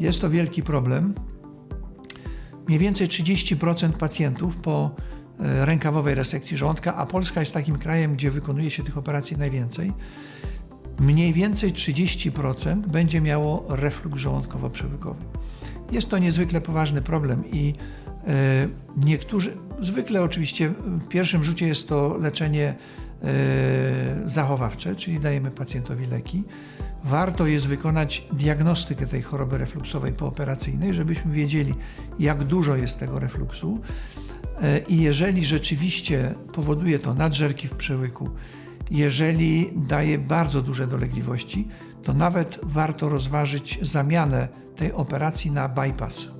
Jest to wielki problem. Mniej więcej 30% pacjentów po e, rękawowej resekcji żołądka, a Polska jest takim krajem, gdzie wykonuje się tych operacji najwięcej, mniej więcej 30% będzie miało reflux żołądkowo-przełykowy. Jest to niezwykle poważny problem i e, niektórzy, zwykle oczywiście w pierwszym rzucie jest to leczenie e, zachowawcze, czyli dajemy pacjentowi leki. Warto jest wykonać diagnostykę tej choroby refluksowej pooperacyjnej, żebyśmy wiedzieli, jak dużo jest tego refluksu. E, I jeżeli rzeczywiście powoduje to nadżerki w przełyku, jeżeli daje bardzo duże dolegliwości, to nawet warto rozważyć zamianę tej operacji na bypass.